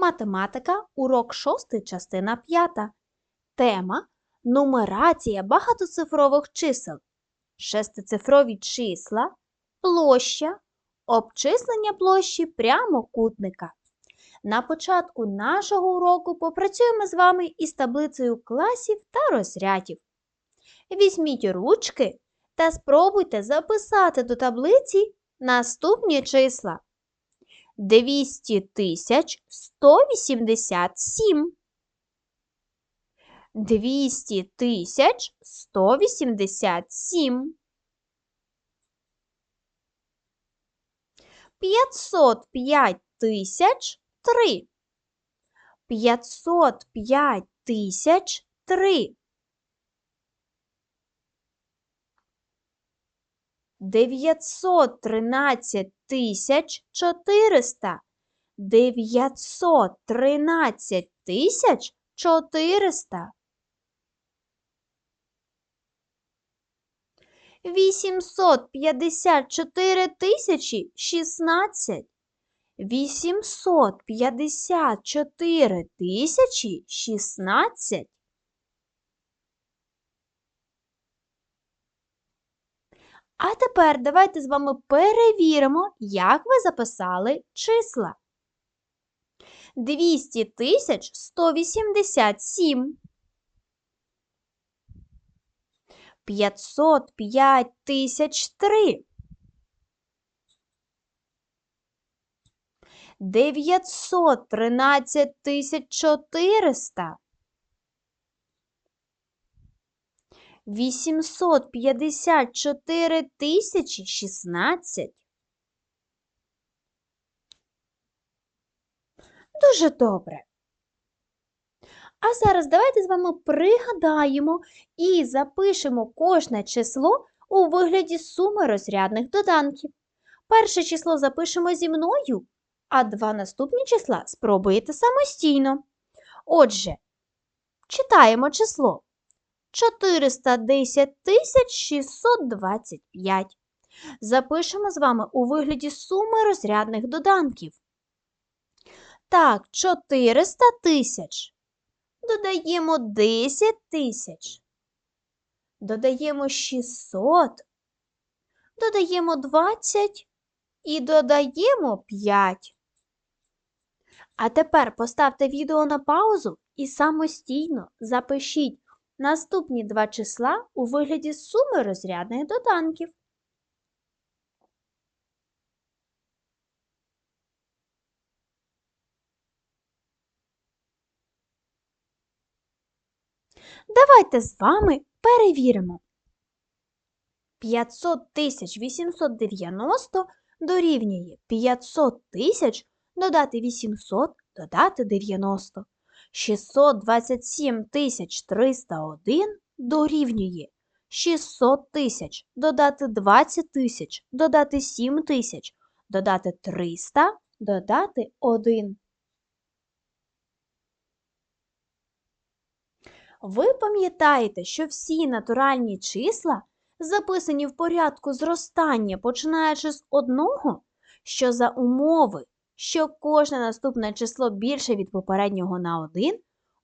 Математика, урок 6, частина 5. Тема Нумерація багатоцифрових чисел. Шестицифрові числа, площа, обчислення площі прямокутника. На початку нашого уроку попрацюємо з вами із таблицею класів та розрядів. Візьміть ручки та спробуйте записати до таблиці наступні числа. 200 тисяч 187. 200 тисяч 187. 505 тисяч 3. 505 тисяч 3. 913 тисяч 400. 913 тисяч 400. 854 тисячі 16. 854 тисячі 16. А тепер давайте з вами перевіримо, як ви записали числа. 200 тисяч 187. 505 тисяч 3. 913 тисяч 400. 854 тисячі 16. Дуже добре. А зараз давайте з вами пригадаємо і запишемо кожне число у вигляді суми розрядних доданків. Перше число запишемо зі мною, а два наступні числа спробуєте самостійно. Отже, читаємо число 410 тисяч 625. Запишемо з вами у вигляді суми розрядних доданків. Так, 400 тисяч. Додаємо 10 тисяч. Додаємо 600. Додаємо 20 і додаємо 5. А тепер поставте відео на паузу і самостійно запишіть наступні два числа у вигляді суми розрядних доданків. Давайте з вами перевіримо. 500 тисяч 890 дорівнює 500 тисяч додати 800 додати 90. 627 тисяч 301 дорівнює 600 тисяч додати 20 тисяч додати 7 тисяч додати 300 додати 1. Ви пам'ятаєте, що всі натуральні числа записані в порядку зростання, починаючи з одного, що за умови, що кожне наступне число більше від попереднього на 1,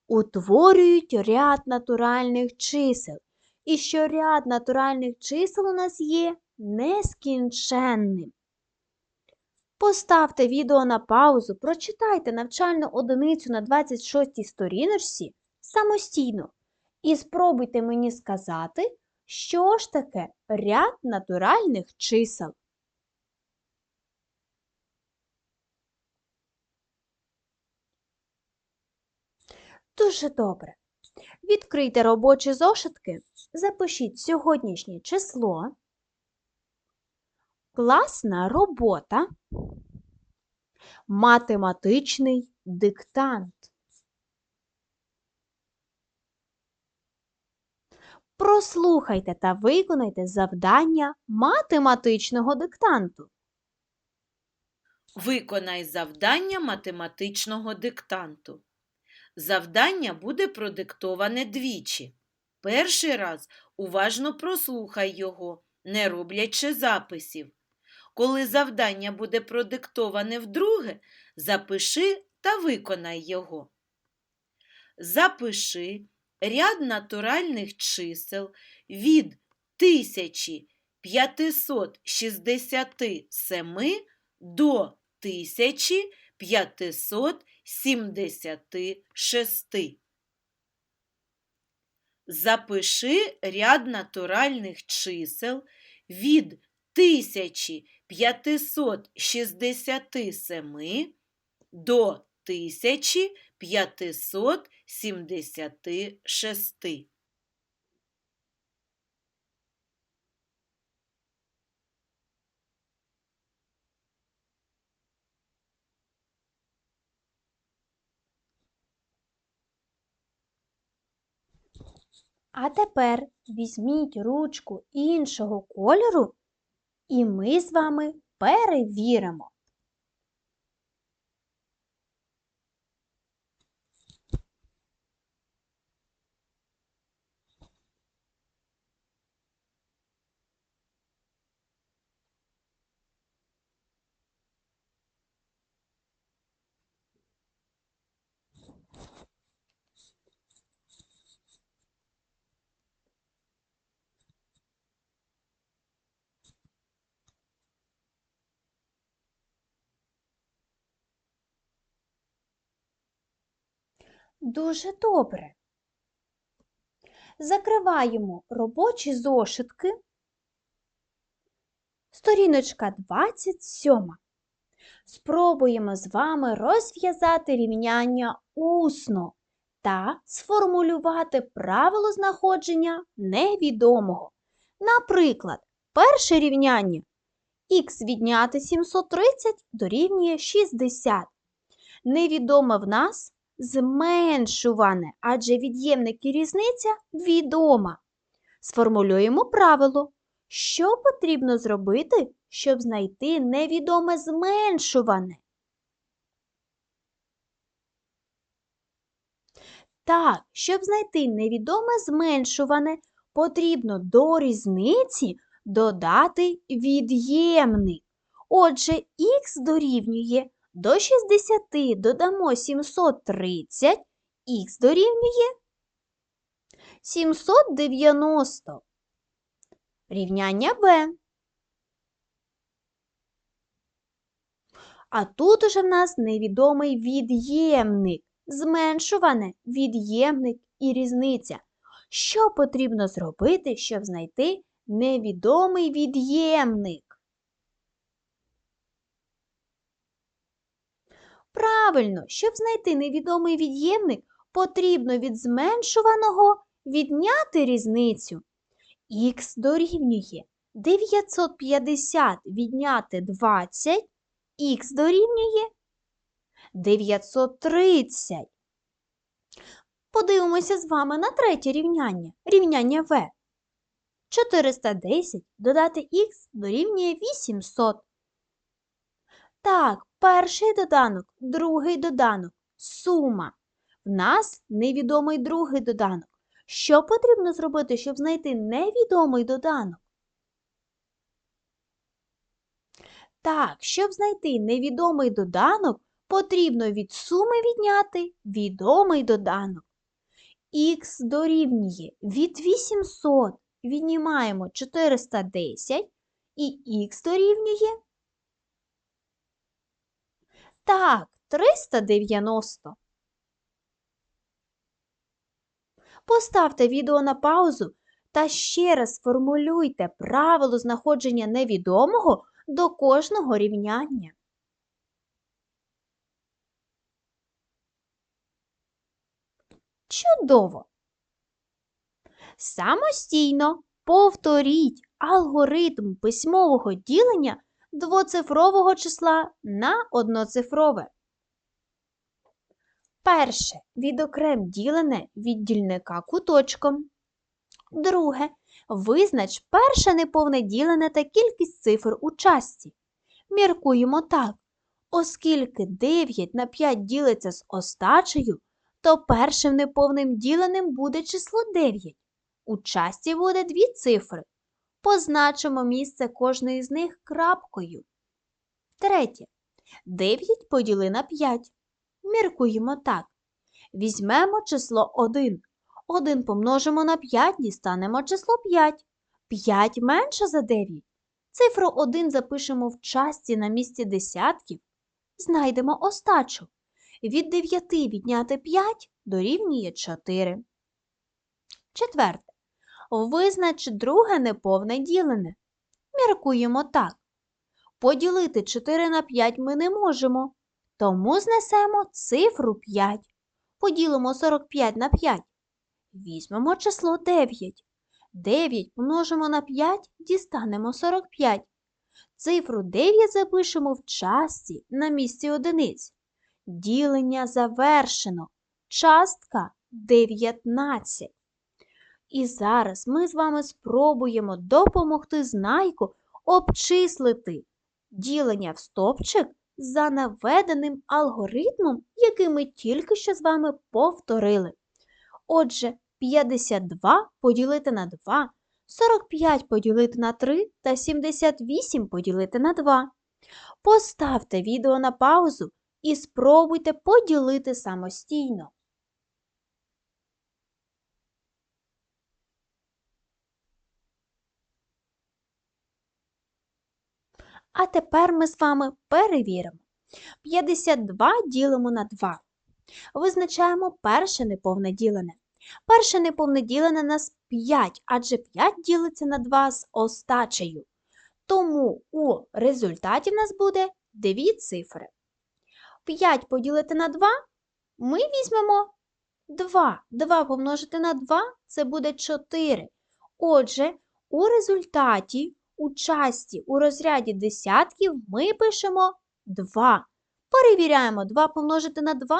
утворюють ряд натуральних чисел. І що ряд натуральних чисел у нас є нескінченним. Поставте відео на паузу, прочитайте навчальну одиницю на 26 й сторіночці самостійно і спробуйте мені сказати, що ж таке ряд натуральних чисел. Дуже добре. Відкрийте робочі зошитки, запишіть сьогоднішнє число, класна робота, математичний диктант. Прослухайте та виконайте завдання математичного диктанту. Виконай завдання математичного диктанту. Завдання буде продиктоване двічі. Перший раз уважно прослухай його, не роблячи записів. Коли завдання буде продиктоване вдруге, запиши та виконай його. Запиши ряд натуральних чисел від 1567 до 1576. Запиши ряд натуральних чисел від 1567 до 1576. А тепер візьміть ручку іншого кольору, і ми з вами перевіримо. Дуже добре. Закриваємо робочі зошитки. Сторіночка 27. Спробуємо з вами розв'язати рівняння усно та сформулювати правило знаходження невідомого. Наприклад, перше рівняння х відняти 730 дорівнює 60. Невідоме в нас зменшуване, адже від'ємник і різниця відома. Сформулюємо правило. Що потрібно зробити, щоб знайти невідоме зменшуване? Так, щоб знайти невідоме зменшуване, потрібно до різниці додати від'ємник. Отже, х дорівнює до 60 додамо 730, х дорівнює 790. Рівняння b. А тут уже в нас невідомий від'ємник. Зменшуване від'ємник і різниця. Що потрібно зробити, щоб знайти невідомий від'ємник? Правильно, щоб знайти невідомий від'ємник, потрібно від зменшуваного відняти різницю. Х дорівнює 950 відняти 20, х дорівнює 930. Подивимося з вами на третє рівняння. Рівняння В. 410 додати х дорівнює 800. Так, перший доданок, другий доданок, сума. В нас невідомий другий доданок. Що потрібно зробити, щоб знайти невідомий доданок? Так, щоб знайти невідомий доданок, потрібно від суми відняти відомий доданок. Х дорівнює від 800 віднімаємо 410 і х дорівнює так, 390. Поставте відео на паузу та ще раз сформулюйте правило знаходження невідомого до кожного рівняння. Чудово! Самостійно повторіть алгоритм письмового ділення двоцифрового числа на одноцифрове. Перше. Відокрем ділене від дільника куточком. Друге. Визнач перше неповне ділене та кількість цифр у частці. Міркуємо так. Оскільки 9 на 5 ділиться з остачею, то першим неповним діленим буде число 9. У частці буде дві цифри. Позначимо місце кожної з них крапкою. Третє. 9 поділи на 5. Міркуємо так. Візьмемо число 1. 1 помножимо на 5, дістанемо число 5. 5 менше за 9. Цифру 1 запишемо в частці на місці десятків. Знайдемо остачу. Від 9 відняти 5 дорівнює 4. Четверте. Визнач друге неповне ділене. Міркуємо так. Поділити 4 на 5 ми не можемо, тому знесемо цифру 5. Поділимо 45 на 5. Візьмемо число 9. 9 помножимо на 5, дістанемо 45. Цифру 9 запишемо в частці на місці одиниць. Ділення завершено. Частка 19. І зараз ми з вами спробуємо допомогти знайку обчислити ділення в стовпчик за наведеним алгоритмом, який ми тільки що з вами повторили. Отже, 52 поділити на 2, 45 поділити на 3 та 78 поділити на 2. Поставте відео на паузу і спробуйте поділити самостійно. А тепер ми з вами перевіримо. 52 ділимо на 2. Визначаємо перше неповне ділене. Перше неповне ділене нас 5, адже 5 ділиться на 2 з остачею. Тому у результаті в нас буде дві цифри. 5 поділити на 2 ми візьмемо 2. 2 помножити на 2 це буде 4. Отже, у результаті у часті у розряді десятків ми пишемо 2. Перевіряємо 2 помножити на 2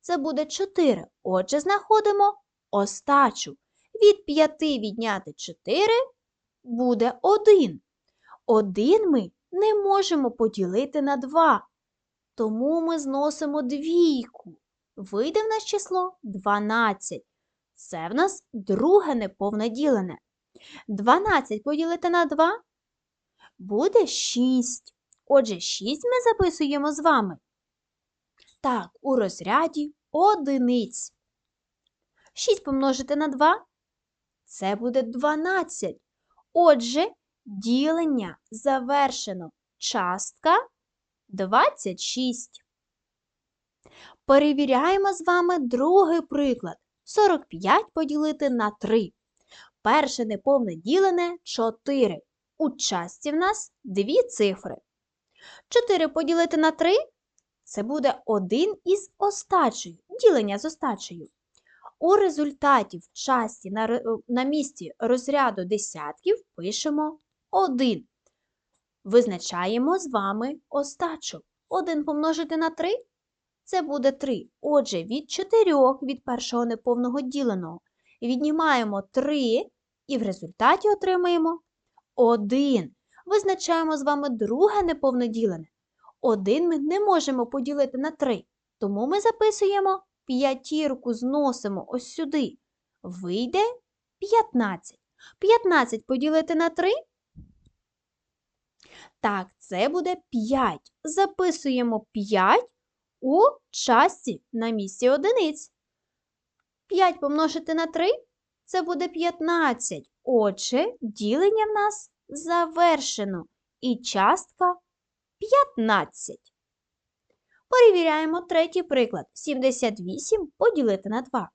це буде 4. Отже, знаходимо остачу. Від 5 відняти 4 буде 1. 1 ми не можемо поділити на 2. Тому ми зносимо двійку. Вийде в нас число 12. Це в нас друге неповне ділене. 12 поділити на 2 буде 6. Отже, 6 ми записуємо з вами. Так, у розряді одиниць. 6 помножити на 2 це буде 12. Отже, ділення завершено. Частка 26. Перевіряємо з вами другий приклад. 45 поділити на 3. Перше неповне ділене 4. У частці в нас дві цифри. 4 поділити на 3 це буде один із остачею, ділення з остачею. У результаті в часті на, на місці розряду десятків пишемо 1. Визначаємо з вами остачу. 1 помножити на 3 це буде 3. Отже, від 4 від першого неповного діленого віднімаємо 3 і в результаті отримаємо 1. Визначаємо з вами друге неповне ділене. 1 ми не можемо поділити на 3, тому ми записуємо п'ятірку, зносимо ось сюди. Вийде 15. 15 поділити на 3. Так, це буде 5. Записуємо 5 у часті на місці одиниць. 5 помножити на 3 це буде 15. Отже, ділення в нас завершено. І частка 15. Перевіряємо третій приклад. 78 поділити на 2.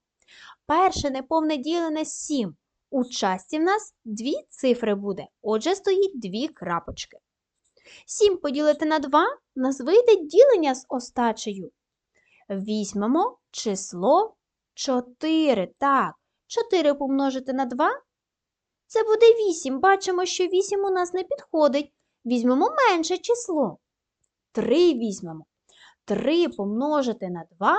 Перше неповне ділене 7. У часті в нас дві цифри буде. Отже, стоїть дві крапочки. 7 поділити на 2 нас вийде ділення з остачею. Візьмемо число 4. Так, 4 помножити на 2 це буде 8. Бачимо, що 8 у нас не підходить. Візьмемо менше число. 3 візьмемо. 3 помножити на 2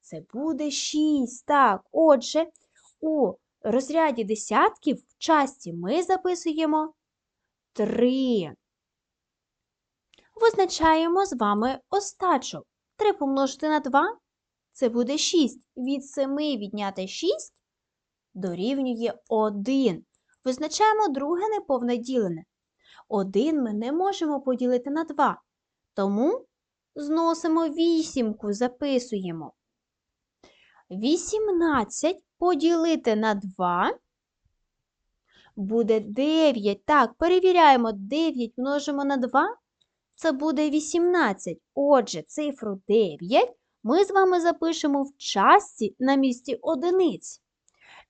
це буде 6. Так, отже, у розряді десятків в часті ми записуємо 3. Визначаємо з вами остачу. 3 помножити на 2 це буде 6. Від 7 відняти 6 дорівнює 1. Визначаємо друге неповне ділене. 1 ми не можемо поділити на 2. Тому Зносимо вісімку, записуємо. 18 поділити на 2 буде 9. Так, перевіряємо. 9 множимо на 2. Це буде 18. Отже, цифру 9 ми з вами запишемо в частці на місці одиниць.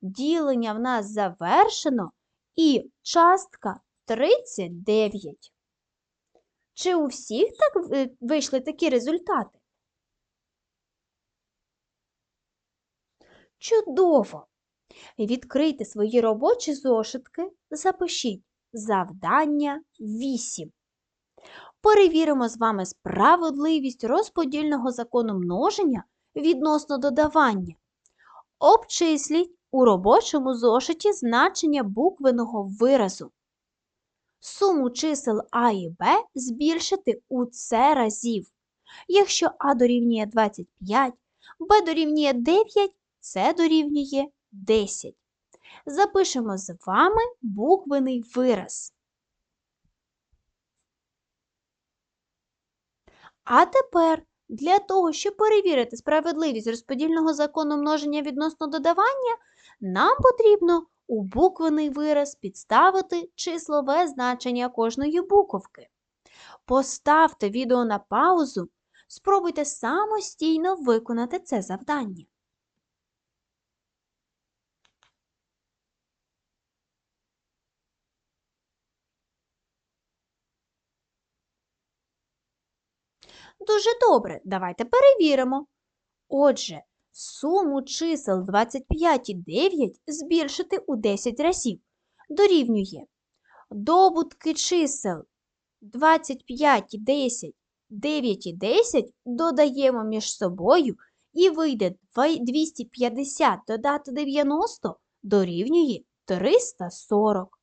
Ділення в нас завершено і частка 39. Чи у всіх так е, вийшли такі результати? Чудово! Відкрийте свої робочі зошитки, запишіть завдання 8. Перевіримо з вами справедливість розподільного закону множення відносно додавання. Обчисліть у робочому зошиті значення буквеного виразу. Суму чисел А і Б збільшити у С разів. Якщо А дорівнює 25, Б дорівнює 9, С дорівнює 10. Запишемо з вами буквений вираз. А тепер для того, щоб перевірити справедливість розподільного закону множення відносно додавання, нам потрібно у буквений вираз підставити числове значення кожної буковки. Поставте відео на паузу, спробуйте самостійно виконати це завдання. Дуже добре, давайте перевіримо. Отже, суму чисел 25 і 9 збільшити у 10 разів. Дорівнює добутки чисел 25 і 10, 9 і 10 додаємо між собою і вийде 250 додати 90 дорівнює 340.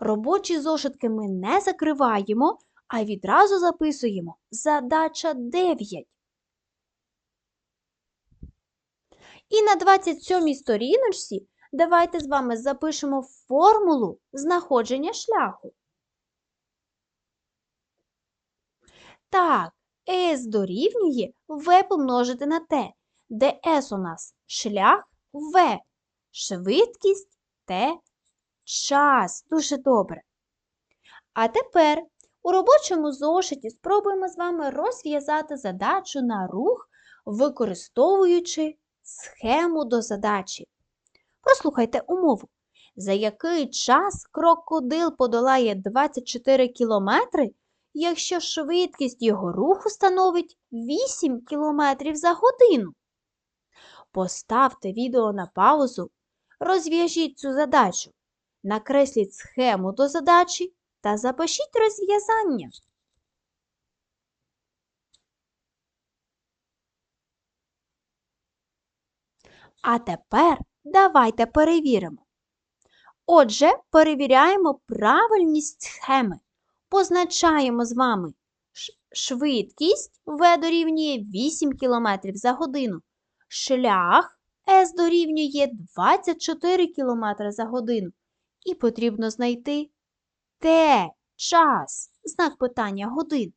Робочі зошитки ми не закриваємо, а відразу записуємо задача 9. І на 27 сторіночці давайте з вами запишемо формулу знаходження шляху. Так, S дорівнює V помножити на T, де S у нас шлях, V – швидкість, T – час. Дуже добре. А тепер у робочому зошиті спробуємо з вами розв'язати задачу на рух, використовуючи схему до задачі. Прослухайте умову. За який час крокодил подолає 24 кілометри, якщо швидкість його руху становить 8 кілометрів за годину? Поставте відео на паузу, розв'яжіть цю задачу, накресліть схему до задачі та запишіть розв'язання. А тепер давайте перевіримо. Отже, перевіряємо правильність схеми. Позначаємо з вами швидкість v дорівнює 8 км за годину. Шлях S дорівнює 24 км за годину. І потрібно знайти Т час, знак питання годин.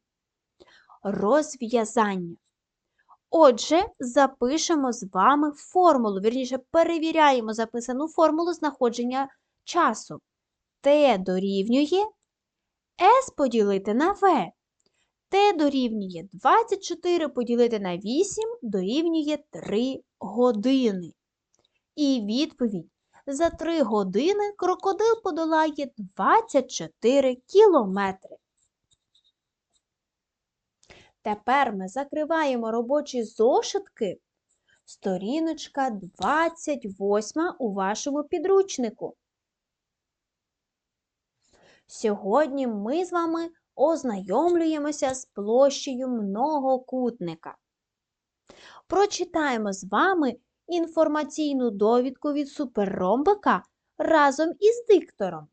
Розв'язання. Отже, запишемо з вами формулу, вірніше, перевіряємо записану формулу знаходження часу. Т дорівнює С поділити на В. Т дорівнює 24 поділити на 8 дорівнює 3 години. І відповідь за 3 години крокодил подолає 24 кілометри. Тепер ми закриваємо робочі зошитки. Сторіночка 28 у вашому підручнику. Сьогодні ми з вами ознайомлюємося з площею многокутника. Прочитаємо з вами інформаційну довідку від суперромбика разом із диктором.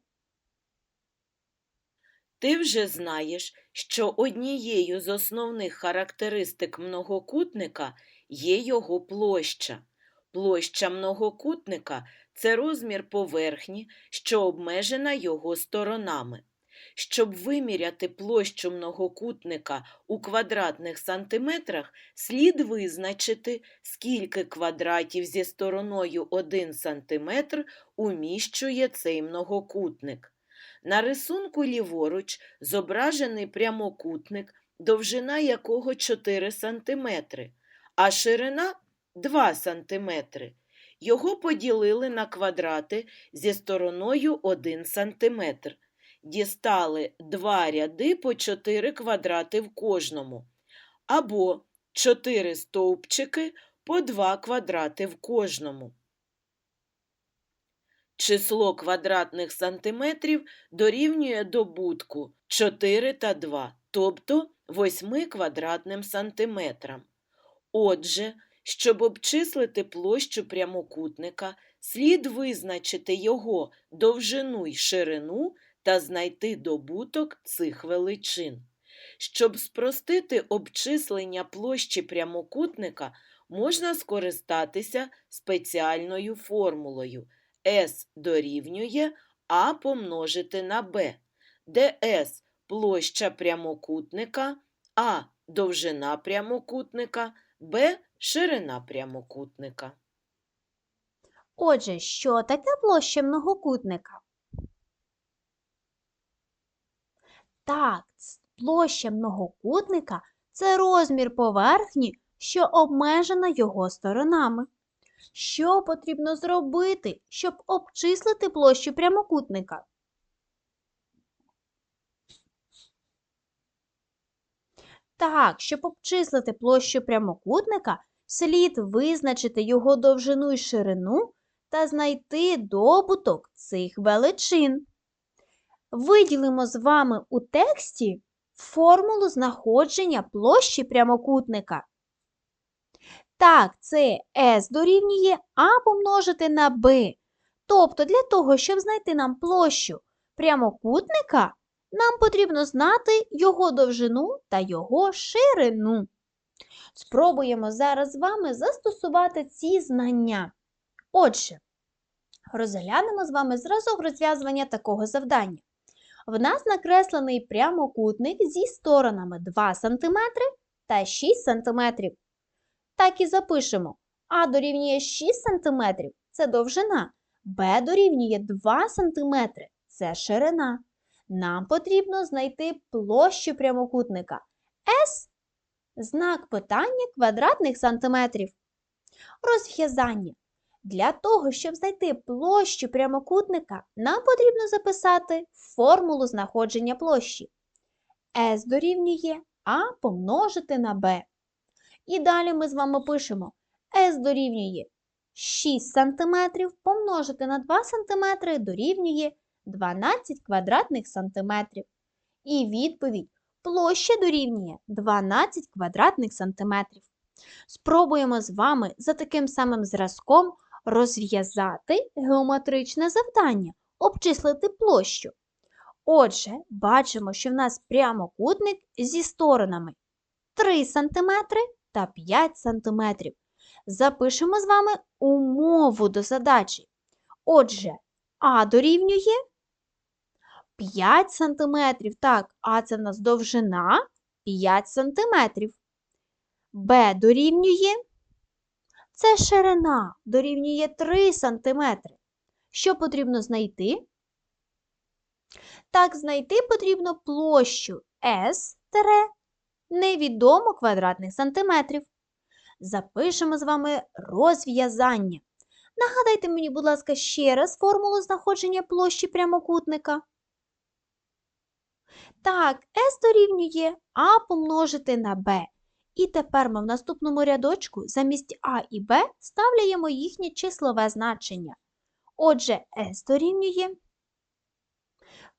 Ти вже знаєш, що однією з основних характеристик многокутника є його площа. Площа многокутника це розмір поверхні, що обмежена його сторонами. Щоб виміряти площу многокутника у квадратних сантиметрах, слід визначити, скільки квадратів зі стороною 1 см уміщує цей многокутник. На рисунку ліворуч зображений прямокутник, довжина якого 4 см, а ширина 2 см. Його поділили на квадрати зі стороною 1 см. Дістали два ряди по 4 квадрати в кожному, або 4 стовпчики по 2 квадрати в кожному. Число квадратних сантиметрів дорівнює добутку 4 та 2, тобто 8 квадратним сантиметрам. Отже, щоб обчислити площу прямокутника, слід визначити його довжину й ширину та знайти добуток цих величин. Щоб спростити обчислення площі прямокутника, можна скористатися спеціальною формулою S дорівнює А помножити на Б, де S – площа прямокутника, А – довжина прямокутника, Б – ширина прямокутника. Отже, що таке площа многокутника? Так, площа многокутника це розмір поверхні, що обмежена його сторонами. Що потрібно зробити, щоб обчислити площу прямокутника? Так, щоб обчислити площу прямокутника, слід визначити його довжину й ширину та знайти добуток цих величин. Виділимо з вами у тексті формулу знаходження площі прямокутника. Так, це S дорівнює А помножити на Б. Тобто для того, щоб знайти нам площу прямокутника, нам потрібно знати його довжину та його ширину. Спробуємо зараз з вами застосувати ці знання. Отже, розглянемо з вами зразок розв'язування такого завдання. В нас накреслений прямокутник зі сторонами 2 см та 6 см. Так і запишемо. А дорівнює 6 см це довжина, Б дорівнює 2 см це ширина. Нам потрібно знайти площу прямокутника. С знак питання квадратних сантиметрів. Розв'язання. Для того, щоб знайти площу прямокутника, нам потрібно записати формулу знаходження площі. S дорівнює А помножити на Б. І далі ми з вами пишемо S дорівнює 6 см помножити на 2 см дорівнює 12 квадратних сантиметрів. І відповідь площа дорівнює 12 квадратних сантиметрів. Спробуємо з вами за таким самим зразком розв'язати геометричне завдання, обчислити площу. Отже, бачимо, що в нас прямокутник зі сторонами 3 см та 5 см. Запишемо з вами умову до задачі. Отже, А дорівнює 5 см. Так, А це в нас довжина 5 см. Б дорівнює це ширина дорівнює 3 см. Що потрібно знайти? Так, знайти потрібно площу S невідомо квадратних сантиметрів. Запишемо з вами розв'язання. Нагадайте мені, будь ласка, ще раз формулу знаходження площі прямокутника. Так, S дорівнює А помножити на Б. І тепер ми в наступному рядочку замість А і Б ставляємо їхнє числове значення. Отже, S дорівнює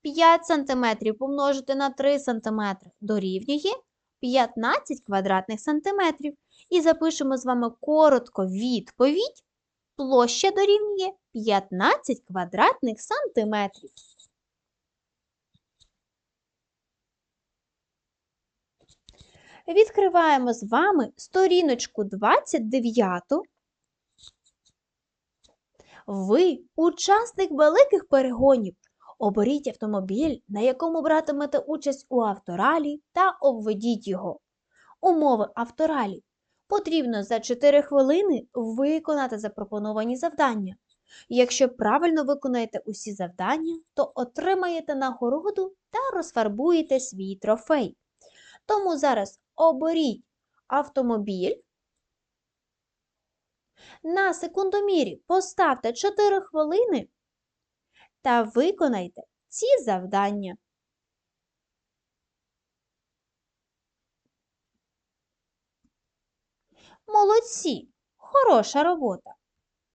5 см помножити на 3 см дорівнює 15 квадратних сантиметрів. І запишемо з вами коротко відповідь. Площа дорівнює 15 квадратних сантиметрів. Відкриваємо з вами сторіночку 29. Ви, учасник великих перегонів, Оберіть автомобіль, на якому братимете участь у авторалі, та обведіть його. Умови авторалі. Потрібно за 4 хвилини виконати запропоновані завдання. Якщо правильно виконаєте усі завдання, то отримаєте нагороду та розфарбуєте свій трофей. Тому зараз оберіть автомобіль. На секундомірі поставте 4 хвилини та виконайте ці завдання. Молодці! Хороша робота!